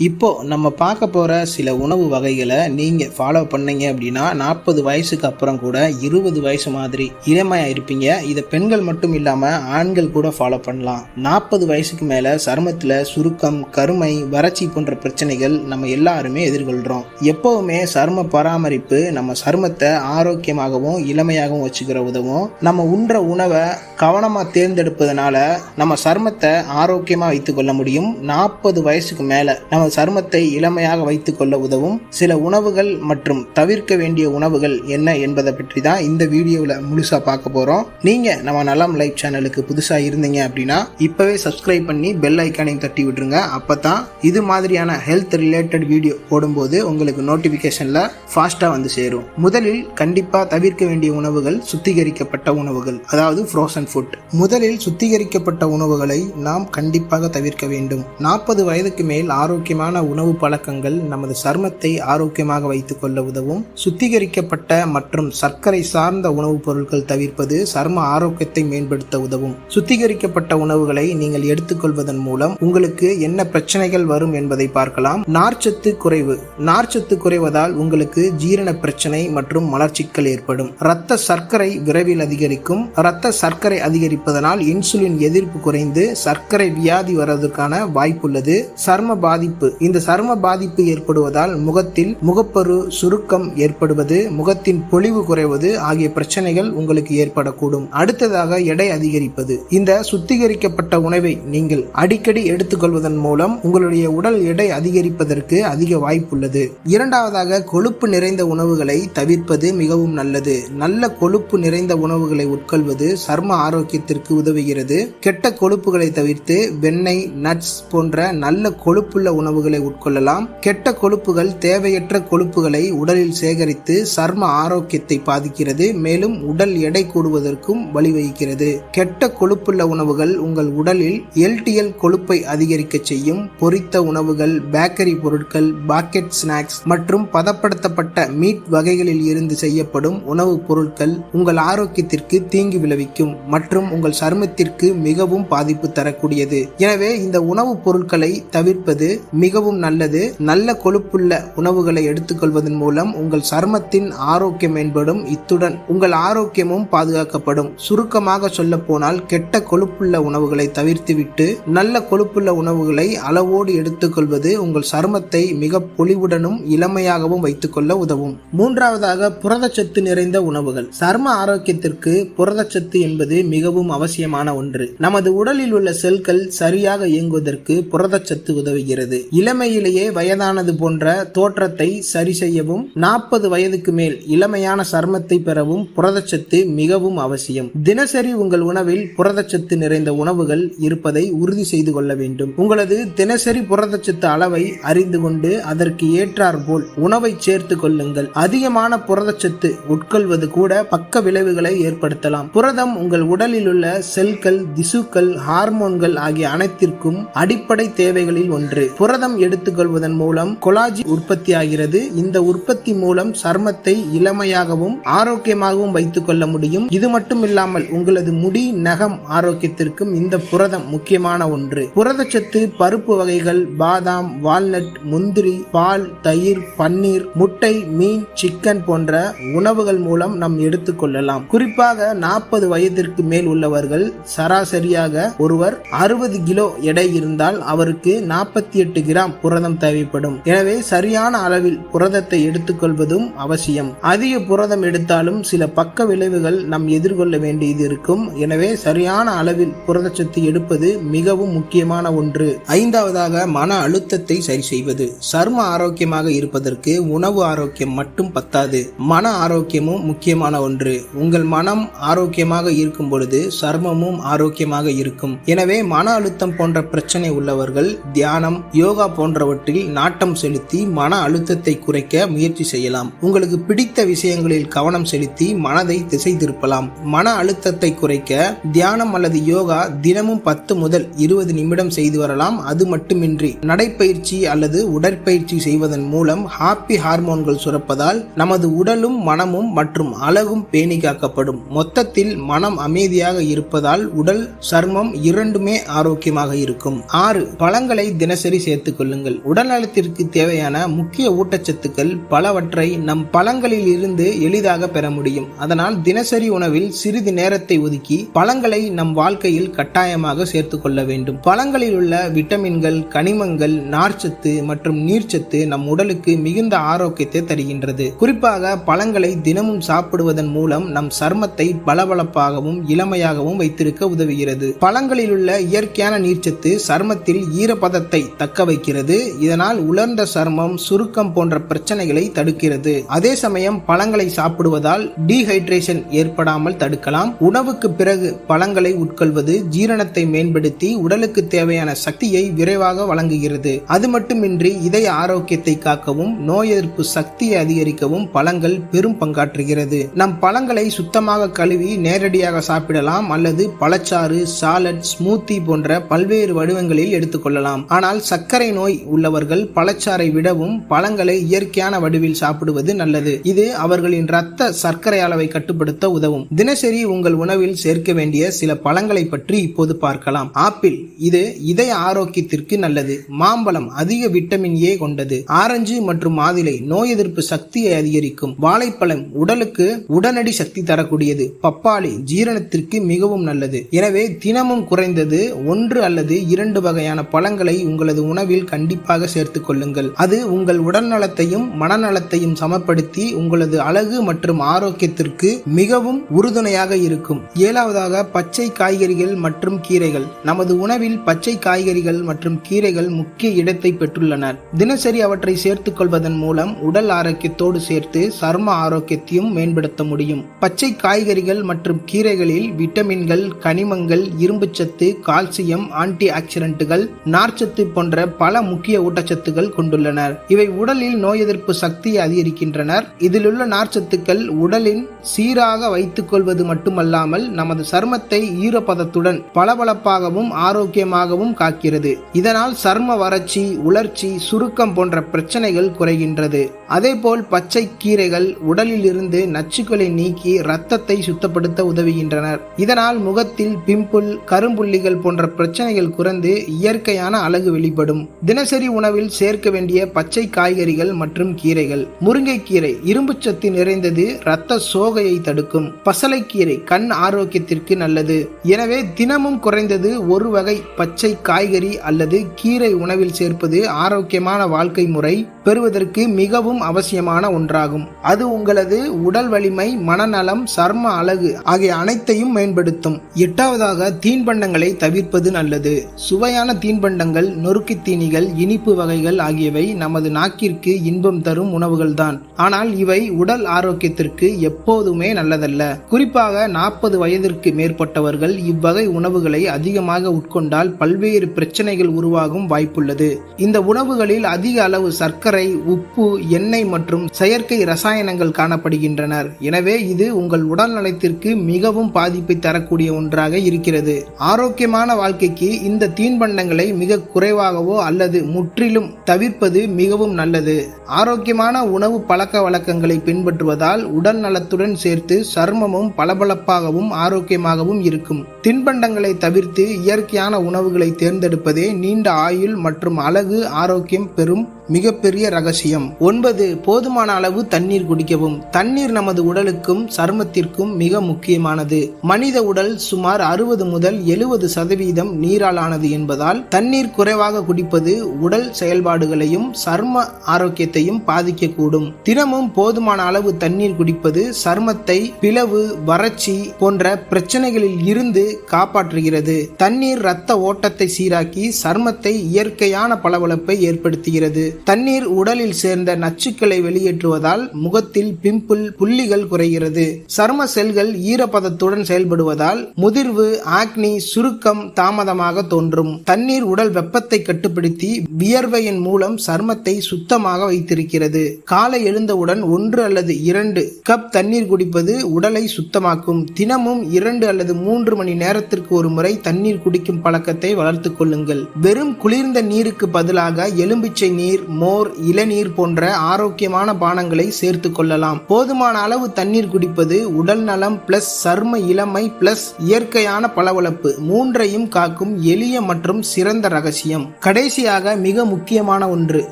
இப்போ நம்ம பார்க்க போகிற சில உணவு வகைகளை நீங்கள் ஃபாலோ பண்ணீங்க அப்படின்னா நாற்பது வயசுக்கு அப்புறம் கூட இருபது வயசு மாதிரி இளமையாக இருப்பீங்க. இதை பெண்கள் மட்டும் இல்லாமல் ஆண்கள் கூட ஃபாலோ பண்ணலாம். நாற்பது வயசுக்கு மேலே சருமத்தில் சுருக்கம் கருமை வறட்சி போன்ற பிரச்சனைகள் நம்ம எல்லாருமே எதிர்கொள்கிறோம் எப்போவுமே சரும பராமரிப்பு நம்ம சருமத்தை ஆரோக்கியமாகவும் இளமையாகவும் வச்சுக்கிற உதவும். நம்ம உண்ற உணவை கவனமாக தேர்ந்தெடுப்பதனால நம்ம சருமத்தை ஆரோக்கியமாக வைத்துக்கொள்ள முடியும். நாற்பது வயசுக்கு மேலே நம்ம சருமத்தை இளமையாக வைத்துக்கொள்ள உதவும். சில உணவுகள் மற்றும் தவிர்க்க வேண்டிய உணவுகள் என்ன என்பதை பற்றி தான் இந்த வீடியோவில் முழுசாக பார்க்க போகிறோம் நீங்கள் நம்ம நலம் லைஃப் சேனலுக்கு புதுசாக இருந்தீங்க அப்படின்னா இப்போவே சப்ஸ்கிரைப் பண்ணி பெல் ஐக்கானையும் தட்டி விட்டுருங்க. அப்போ தான் இது மாதிரியான ஹெல்த் ரிலேட்டட் வீடியோ போடும்போது உங்களுக்கு நோட்டிஃபிகேஷனில் ஃபாஸ்ட்டாக வந்து சேரும். முதலில் கண்டிப்பாக தவிர்க்க வேண்டிய உணவுகள் சுத்திகரிக்கப்பட்ட உணவுகள் அதாவது ஃப்ரோசன் ஃபுட் முதலில் சுத்திகரிக்கப்பட்ட உணவுகளை நாம் கண்டிப்பாக தவிர்க்க வேண்டும். நாற்பது வயதுக்கு மேல் ஆரோக்கிய ஆரோக்கியமான உணவு பழக்கங்கள் நமது சருமத்தை ஆரோக்கியமாக வைத்துக்கொள்ள உதவும். சுத்திகரிக்கப்பட்ட மற்றும் சர்க்கரை சார்ந்த உணவுப் பொருட்கள் தவிர்ப்பது சரும ஆரோக்கியத்தை மேம்படுத்த உதவும். சுத்திகரிக்கப்பட்ட உணவுகளை நீங்கள் எடுத்துக்கொள்வதன் மூலம் உங்களுக்கு என்ன பிரச்சனைகள் வரும் என்பதை பார்க்கலாம். நார்ச்சத்து குறைவு. நார்ச்சத்து குறைவதால் உங்களுக்கு ஜீரண பிரச்சனை மற்றும் மலர்ச்சிக்கல் ஏற்படும். இரத்த சர்க்கரை விரைவில் அதிகரிக்கும். இரத்த சர்க்கரை அதிகரிப்பதனால் இன்சுலின் எதிர்ப்பு குறைந்து சர்க்கரை வியாதி வருவதற்கான வாய்ப்புள்ளது. சர்ம பாதிப்பு இந்த சர்ம பாதிப்பு ஏற்படுவதால் முகத்தில் முகப்பரு சுருக்கம் ஏற்படுவது முகத்தின் பொலிவு குறைவது ஆகிய பிரச்சனைகள் உங்களுக்கு ஏற்படக்கூடும். அடுத்ததாக எடை அதிகரிப்பது. இந்த சுத்திகரிக்கப்பட்ட உணவை நீங்கள் அடிக்கடி எடுத்துக்கொள்வதன் மூலம் உங்களுடைய உடல் எடை அதிகரிப்பதற்கு அதிக வாய்ப்புள்ளது. இரண்டாவதாக கொழுப்பு நிறைந்த உணவுகளை தவிர்ப்பது மிகவும் நல்லது. நல்ல கொழுப்பு நிறைந்த உணவுகளை உட்கொள்வது சர்ம ஆரோக்கியத்திற்கு உதவுகிறது. கெட்ட கொழுப்புகளை தவிர்த்து வெண்ணெய் நட்ஸ் போன்ற நல்ல கொழுப்புள்ள உணவு உணவுகளை உட்கொள்ளலாம். கெட்ட கொழுப்புகள் தேவையற்ற கொழுப்புகளை உடலில் சேகரித்து சர்ம ஆரோக்கியத்தை பாதிக்கிறது. மேலும் உடல் எடை கூடுவதற்கும் வழிவகுக்கிறது. கெட்ட கொழுப்புள்ள உணவுகள் உங்கள் உடலில் எல்டிஎல் கொழுப்பை அதிகரிக்க செய்யும். பொரித்த உணவுகள் பேக்கரி பொருட்கள் பாக்கெட் ஸ்நாக்ஸ் மற்றும் பதப்படுத்தப்பட்ட மீட் வகைகளில் இருந்து செய்யப்படும் உணவுப் பொருட்கள் உங்கள் ஆரோக்கியத்திற்கு தீங்கு விளைவிக்கும் மற்றும் உங்கள் சருமத்திற்கு மிகவும் பாதிப்பு தரக்கூடியது. எனவே இந்த உணவுப் பொருட்களை தவிர்ப்பது மிகவும் நல்லது. நல்ல கொழுப்புள்ள உணவுகளை எடுத்துக்கொள்வதன் மூலம் உங்கள் சர்மத்தின் ஆரோக்கியம் மேம்படும். இத்துடன் உங்கள் ஆரோக்கியமும் பாதுகாக்கப்படும். சுருக்கமாக சொல்ல போனால் கெட்ட கொழுப்புள்ள உணவுகளை தவிர்த்துவிட்டு நல்ல கொழுப்புள்ள உணவுகளை அளவோடு எடுத்துக்கொள்வது உங்கள் சருமத்தை மிக பொலிவுடனும் இளமையாகவும் வைத்துக்கொள்ள உதவும். மூன்றாவதாக புரதச்சத்து நிறைந்த உணவுகள். சர்ம ஆரோக்கியத்திற்கு புரதச்சத்து என்பது மிகவும் அவசியமான ஒன்று. நமது உடலில் உள்ள செல்கள் சரியாக இயங்குவதற்கு புரதச்சத்து உதவுகிறது. இளமையிலேயே வயதானது போன்ற தோற்றத்தை சரி செய்யவும் நாற்பது வயதுக்கு மேல் இளமையான சர்மத்தை பெறவும் புரதச்சத்து மிகவும் அவசியம். தினசரி உங்கள் உணவில் புரதச்சத்து நிறைந்த உணவுகள் இருப்பதை உறுதி செய்து கொள்ள வேண்டும். உங்களது தினசரி புரதச்சத்து அளவை அறிந்து கொண்டு அதற்கு ஏற்றாற்போல் உணவை சேர்த்து கொள்ளுங்கள். அதிகமான புரதச்சத்து உட்கொள்வது கூட பக்க விளைவுகளை ஏற்படுத்தலாம். புரதம் உங்கள் உடலில் உள்ள செல்கள் திசுக்கள் ஹார்மோன்கள் ஆகிய அனைத்திற்கும் அடிப்படை தேவைகளில் ஒன்று. புரத புரதம் எடுத்துக்கொள்வதன் மூலம் கொலாஜி உற்பத்தியாகிறது. இந்த உற்பத்தி மூலம் சர்மத்தை இளமையாகவும் ஆரோக்கியமாகவும் வைத்துக் கொள்ள முடியும். இது மட்டும் இல்லாமல் உங்களது முடி நகம் ஆரோக்கியத்திற்கும் இந்த புரதம் முக்கியமான ஒன்று. புரதச்சத்து பருப்பு வகைகள் பாதாம் வால்நட் முந்திரி பால் தயிர் பன்னீர் முட்டை மீன் சிக்கன் போன்ற உணவுகள் மூலம் நாம் எடுத்துக்கொள்ளலாம் குறிப்பாக நாற்பது வயதிற்கு மேல் உள்ளவர்கள் சராசரியாக ஒருவர் அறுபது கிலோ எடை இருந்தால் அவருக்கு நாற்பத்தி எட்டு கிராம் புரதம் தேவைப்படும். எனவே சரியான அளவில் புரதத்தை எடுத்துக்கொள்வதும் அவசியம். அதிக புரதம் எடுத்தாலும் சில பக்க விளைவுகள் நாம் எதிர்கொள்ள வேண்டியது இருக்கும். எனவே சரியான அளவில் புரதச்சத்து எடுப்பது மிகவும் முக்கியமான ஒன்று. ஐந்தாவதாக மன அழுத்தத்தை சரி செய்வது. சர்ம ஆரோக்கியமாக இருப்பதற்கு உணவு ஆரோக்கியம் மட்டும் பத்தாது. மன ஆரோக்கியமும் முக்கியமான ஒன்று. உங்கள் மனம் ஆரோக்கியமாக இருக்கும் பொழுது சர்மமும் ஆரோக்கியமாக இருக்கும். எனவே மன அழுத்தம் போன்ற பிரச்சனை உள்ளவர்கள் தியானம் யோகா யோகா போன்றவற்றில் நாட்டம் செலுத்தி மன அழுத்தத்தை குறைக்க முயற்சி செய்யலாம். உங்களுக்கு பிடித்த விஷயங்களில் கவனம் செலுத்தி மனதை திசை திருப்பலாம் மன அழுத்தத்தை குறைக்க தியானம் அல்லது யோகா தினமும் பத்து முதல் இருபது நிமிடம் செய்து வரலாம். அது மட்டுமின்றி நடைப்பயிற்சி அல்லது உடற்பயிற்சி செய்வதன் மூலம் ஹாப்பி ஹார்மோன்கள் சுரப்பதால் நமது உடலும் மனமும் மற்றும் அழகும் பேணி காக்கப்படும். மொத்தத்தில் மனம் அமைதியாக இருப்பதால் உடல் சர்மம் இரண்டுமே ஆரோக்கியமாக இருக்கும். ஆறு பழங்களை தினசரி சேர்த்து சேர்த்துக் கொள்ளுங்கள். உடல் நலத்திற்கு தேவையான முக்கிய ஊட்டச்சத்துக்கள் பலவற்றை நம் பழங்களில் இருந்து எளிதாக பெற முடியும். அதனால் தினசரி உணவில் சிறிது நேரத்தை ஒதுக்கி பழங்களை நம் வாழ்க்கையில் கட்டாயமாக சேர்த்துக் கொள்ள வேண்டும். பழங்களில் உள்ள விட்டமின்கள் கனிமங்கள் நார்ச்சத்து மற்றும் நீர்ச்சத்து நம் உடலுக்கு மிகுந்த ஆரோக்கியத்தை தருகின்றது. குறிப்பாக பழங்களை தினமும் சாப்பிடுவதன் மூலம் நம் சர்மத்தை பளபளப்பாகவும் இளமையாகவும் வைத்திருக்க உதவுகிறது. பழங்களில் உள்ள இயற்கையான நீர்ச்சத்து சர்மத்தில் ஈரப்பதத்தை தக்க வைக்கிறது. இதனால் உலர்ந்த சர்மம் சுருக்கம் போன்ற பிரச்சனைகளை தடுக்கிறது. அதே சமயம் பழங்களை சாப்பிடுவதால் டீஹைட்ரேஷன் ஏற்படாமல் தடுக்கலாம். உணவுக்கு பிறகு பழங்களை உட்கொள்வது ஜீரணத்தை மேம்படுத்தி உடலுக்கு தேவையான சக்தியை விரைவாக வழங்குகிறது. அது மட்டுமின்றி இதய ஆரோக்கியத்தை காக்கவும் நோய் எதிர்ப்பு சக்தியை அதிகரிக்கவும் பழங்கள் பெரும் பங்காற்றுகிறது. நம் பழங்களை சுத்தமாக கழுவி நேரடியாக சாப்பிடலாம் அல்லது பழச்சாறு சாலட் ஸ்மூத்தி போன்ற பல்வேறு வடிவங்களில் எடுத்துக்கொள்ளலாம். ஆனால் சர்க்கரை நோய் உள்ளவர்கள் பழச்சாறை விடவும் பழங்களை இயற்கையான வடிவில் சாப்பிடுவது நல்லது. இது அவர்களின் இரத்த சர்க்கரை அளவை கட்டுப்படுத்த உதவும். தினசரி உங்கள் உணவில் சேர்க்க வேண்டிய சில பழங்களை பற்றி இப்போது பார்க்கலாம். ஆப்பிள் இது இதய ஆரோக்கியத்திற்கு நல்லது. மாம்பழம் அதிக விட்டமின் ஏ கொண்டது. ஆரஞ்சு மற்றும் மாதுளை நோய் எதிர்ப்பு சக்தியை அதிகரிக்கும். வாழைப்பழம் உடலுக்கு உடனடி சக்தி தரக்கூடியது. பப்பாளி ஜீரணத்திற்கு மிகவும் நல்லது. எனவே தினமும் குறைந்தது ஒன்று அல்லது இரண்டு வகையான பழங்களை உங்களது உணவில் கண்டிப்பாக சேர்த்துக் கொள்ளுங்கள். அது உங்கள் உடல் நலத்தையும் மனநலத்தையும் சமப்படுத்தி உங்களது அழகு மற்றும் ஆரோக்கியத்திற்கு மிகவும் உறுதுணையாக இருக்கும். ஏழாவதாக பச்சை காய்கறிகள் மற்றும் கீரைகள். நமது உணவில் பச்சை காய்கறிகள் மற்றும் கீரைகள் முக்கிய இடத்தை பெற்றுள்ளன தினசரி அவற்றை சேர்த்துக் கொள்வதன் மூலம் உடல் ஆரோக்கியத்தோடு சேர்த்து சர்ம ஆரோக்கியத்தையும் மேம்படுத்த முடியும். பச்சை காய்கறிகள் மற்றும் கீரைகளில் விட்டமின்கள் கனிமங்கள் இரும்புச்சத்து கால்சியம் ஆன்டி ஆக்சிடென்ட்டுகள் நார்ச்சத்து போன்ற பல முக்கிய ஊட்டச்சத்துக்கள் கொண்டுள்ளனர். இவை உடலில் நோய் எதிர்ப்பு சக்தியை அதிகரிக்கின்றனர். இதிலுள்ள நார்ச்சத்துக்கள் உடலின் சீராக வைத்துக் கொள்வது மட்டுமல்லாமல் நமது சருமத்தை ஈரப்பதத்துடன் பளபளப்பாகவும் ஆரோக்கியமாகவும் காக்கிறது. இதனால் சர்ம வறட்சி உலர்ச்சி சுருக்கம் போன்ற பிரச்சனைகள் குறைகின்றது. அதேபோல் பச்சை கீரைகள் உடலில் இருந்து நச்சுக்களை நீக்கி இரத்தத்தை சுத்தப்படுத்த உதவுகின்றனர். இதனால் முகத்தில் பிம்புல் கரும்புள்ளிகள் போன்ற பிரச்சனைகள் குறைந்து இயற்கையான அழகு வெளிப்படும். தினசரி உணவில் சேர்க்க வேண்டிய பச்சை காய்கறிகள் மற்றும் கீரைகள். முருங்கைக்கீரை இரும்புச்சத்து நிறைந்தது இரத்த சோகையை தடுக்கும். பசலைக்கீரை கண் ஆரோக்கியத்திற்கு நல்லது. எனவே தினமும் குறைந்தது ஒரு வகை பச்சை காய்கறி அல்லது கீரை உணவில் சேர்ப்பது ஆரோக்கியமான வாழ்க்கை முறை பெறுவதற்கு மிகவும் அவசியமான ஒன்றாகும். அது உங்களது உடல் வலிமை மனநலம் சர்ம அழகு ஆகிய அனைத்தையும் மேம்படுத்தும். எட்டாவதாக தீன்பண்டங்களை தவிர்ப்பது நல்லது. சுவையான தீன்பண்டங்கள் நொறுக்கு காய்கனிகள் இனிப்பு வகைகள் ஆகியவை நமது நாக்கிற்கு இன்பம் தரும் உணவுகள்தான். ஆனால் இவை உடல் ஆரோக்கியத்திற்கு எப்போதுமே நல்லதல்ல. குறிப்பாக நாற்பது வயதிற்கு மேற்பட்டவர்கள் இவ்வகை உணவுகளை அதிகமாக உட்கொண்டால் பல்வேறு பிரச்சனைகள் உருவாகும் வாய்ப்புள்ளது. இந்த உணவுகளில் அதிக அளவு சர்க்கரை உப்பு எண்ணெய் மற்றும் செயற்கை ரசாயனங்கள் காணப்படுகின்றனர். எனவே இது உங்கள் உடல் நலத்திற்கு மிகவும் பாதிப்பை தரக்கூடிய ஒன்றாக இருக்கிறது. ஆரோக்கியமான வாழ்க்கைக்கு இந்த தீன்பண்டங்களை மிக குறைவாகவோ அல்லது முற்றிலும் தவிர்ப்பது மிகவும் நல்லது. ஆரோக்கியமான உணவு பழக்க வழக்கங்களை பின்பற்றுவதால் உடல் நலத்துடன் சேர்த்து சர்மமும் பளபளப்பாகவும் ஆரோக்கியமாகவும் இருக்கும். தின்பண்டங்களை தவிர்த்து இயற்கையான உணவுகளை தேர்ந்தெடுப்பதே நீண்ட ஆயுள் மற்றும் அழகு ஆரோக்கியம் பெறும் மிகப்பெரிய ரகசியம். ஒன்பது போதுமான அளவு தண்ணீர் குடிக்கவும். தண்ணீர் நமது உடலுக்கும் சருமத்திற்கும் மிக முக்கியமானது. மனித உடல் சுமார் அறுபது முதல் எழுபது சதவீதம் நீராலானது என்பதால் தண்ணீர் குறைவாக குடிப்பது உடல் செயல்பாடுகளையும் சர்ம ஆரோக்கியத்தையும் பாதிக்கக்கூடும். தினமும் போதுமான அளவு தண்ணீர் குடிப்பது சர்மத்தை பிளவு வறட்சி போன்ற பிரச்சனைகளில் இருந்து காப்பாற்றுகிறது. தண்ணீர் இரத்த ஓட்டத்தை சீராக்கி சர்மத்தை இயற்கையான பளபளப்பை ஏற்படுத்துகிறது. தண்ணீர் உடலில் சேர்ந்த நச்சுக்களை வெளியேற்றுவதால் முகத்தில் பிம்பிள் புள்ளிகள் குறைகிறது. சர்ம செல்கள் ஈரப்பதத்துடன் செயல்படுவதால் முதிர்வு ஆக்னி சுருக்கம் தாமதமாக தோன்றும். தண்ணீர் உடல் வெப்பத்தை கட்டுப்படுத்த வியர்வையின் மூலம் சர்மத்தை சுத்தமாக வைத்திருக்கிறது. காலை எழுந்தவுடன் ஒன்று அல்லது இரண்டு கப் தண்ணீர் குடிப்பது உடலை சுத்தமாக்கும். தினமும் இரண்டு அல்லது மூன்று மணி நேரத்திற்கு ஒரு முறை தண்ணீர் குடிக்கும் பழக்கத்தை வளர்த்துக் கொள்ளுங்கள். வெறும் குளிர்ந்த நீருக்கு பதிலாக எலும்பிச்சை நீர் மோர் இளநீர் போன்ற ஆரோக்கியமான பானங்களை சேர்த்து கொள்ளலாம். போதுமான அளவு தண்ணீர் குடிப்பது உடல் நலம் பிளஸ் சர்ம இளமை பிளஸ் இயற்கையான பளபளப்பு மூன்றையும் காக்கும் எளிய மற்றும் சிறந்த ரகசியம். கடைசியாக மிக முக்கியமான ஒன்று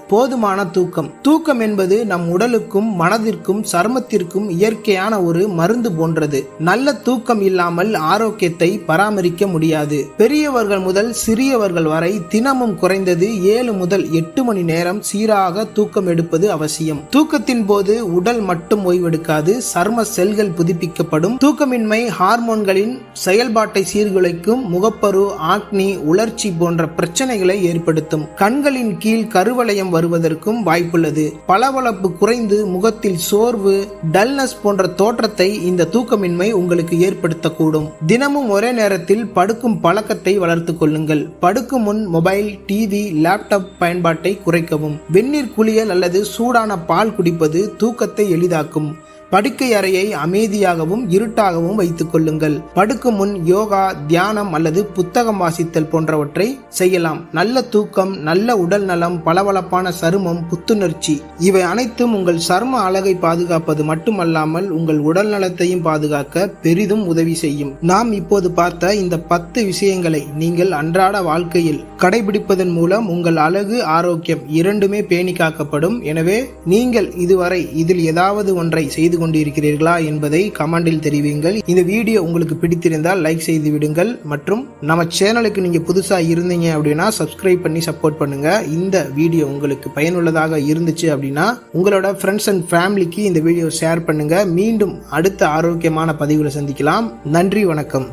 போதுமான தூக்கம். தூக்கம் என்பது நம் உடலுக்கும் மனதிற்கும் சருமத்திற்கும் இயற்கையான ஒரு மருந்து போன்றது. நல்ல தூக்கம் இல்லாமல் ஆரோக்கியத்தை பராமரிக்க முடியாது. பெரியவர்கள் முதல் சிறியவர்கள் வரை தினமும் குறைந்தது ஏழு முதல் எட்டு மணி நேரம் சீராக தூக்கம் எடுப்பது அவசியம். தூக்கத்தின் போது உடல் மட்டும் ஓய்வெடுக்காது சர்ம செல்கள் புதுப்பிக்கப்படும். தூக்கமின்மை ஹார்மோன்களின் செயல்பாட்டை சீர்குலைக்கும் முகப்பரு ஆக்னி உலர்ச்சி போன்ற பிரச்சனைகளை ஏற்படுத்தும். கண்களின் கீழ் கருவளையம் வருவதற்கும் வாய்ப்புள்ளது. பளபளப்பு குறைந்து முகத்தில் சோர்வு டல்னஸ் போன்ற தோற்றத்தை இந்த தூக்கமின்மை உங்களுக்கு ஏற்படுத்தக்கூடும். தினமும் ஒரே நேரத்தில் படுக்கும் பழக்கத்தை வளர்த்துக் கொள்ளுங்கள். படுக்கும் முன் மொபைல் டிவி லேப்டாப் பயன்பாட்டை குறைக்கவும். வெந்நீர் குளியல் அல்லது சூடான பால் குடிப்பது தூக்கத்தை எளிதாக்கும். படுக்கை அறையை அமைதியாகவும் இருட்டாகவும் வைத்துக் கொள்ளுங்கள். படுக்கும் முன் யோகா தியானம் அல்லது புத்தகம் வாசித்தல் போன்றவற்றை செய்யலாம். நல்ல தூக்கம் நல்ல உடல் நலம் பளபளப்பான சருமம் புத்துணர்ச்சி இவை அனைத்தும் உங்கள் சர்ம அழகை பாதுகாப்பது மட்டுமல்லாமல் உங்கள் உடல் நலத்தையும் பாதுகாக்க பெரிதும் உதவி செய்யும். நாம் இப்போது பார்த்த இந்த பத்து விஷயங்களை நீங்கள் அன்றாட வாழ்க்கையில் கடைபிடிப்பதன் மூலம் உங்கள் அழகு ஆரோக்கியம் இரண்டுமே பேணி காக்கப்படும். எனவே நீங்கள் இதுவரை இதில் ஏதாவது ஒன்றை செய்து கொண்டிருக்கிறீர்களா என்பதை கமெண்டில் தெரிவிங்கள். இந்த வீடியோ உங்களுக்கு பிடித்திருந்தால் லைக் செய்து விடுங்கள். மற்றும் நம்ம சேனலுக்கு நீங்கள் புதுசாக இருந்தீங்க அப்படின்னா சப்ஸ்கிரைப் பண்ணி சப்போர்ட் பண்ணுங்க. இந்த வீடியோ உங்களுக்கு பயனுள்ளதாக இருந்துச்சு அப்படின்னா உங்களோட ஃப்ரெண்ட்ஸ் அண்ட் ஃபேமிலிக்கு இந்த வீடியோ ஷேர் பண்ணுங்க. மீண்டும் அடுத்த ஆரோக்கியமான பதிவில் சந்திக்கலாம். நன்றி வணக்கம்.